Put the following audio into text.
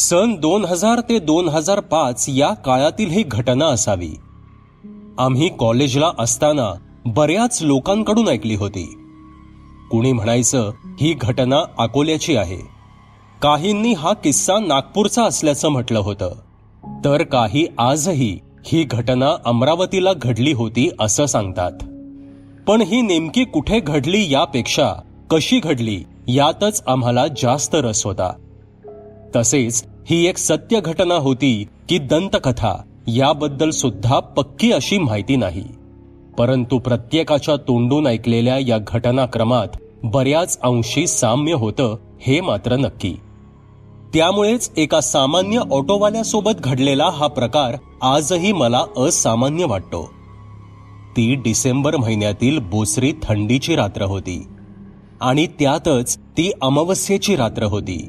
सन दोन हजार ते दोन हजार पाच या काळातील ही घटना असावी. आम्ही कॉलेजला असताना बऱ्याच लोकांकडून ऐकली होती. कुणी म्हणायचं ही घटना अकोल्याची आहे. काहींनी हा किस्सा नागपूरचा असल्याचं म्हटलं होतं. तर काही आजही ही घटना अमरावतीला घडली होती असं सांगतात. पण ही नेमकी कुठे घडली यापेक्षा कशी घडली यातच आम्हाला जास्त रस होता. तसेच ही एक सत्य घटना होती की दंतकथा. याबद्दल सुद्धा पक्की अशी माहिती नाही. परंतु प्रत्येकाच्या तोंडून ऐकलेल्या या घटनाक्रमात बऱ्याच अंशी साम्य होतं हे मात्र नक्की. त्यामुळेच एका सामान्य ऑटोवाल्यासोबत घडलेला हा प्रकार आजही मला असामान्य वाटतो. ती डिसेंबर महिन्यातील बोसरी थंडीची रात्र होती. आणि त्यातच ती अमावस्येची रात्र होती.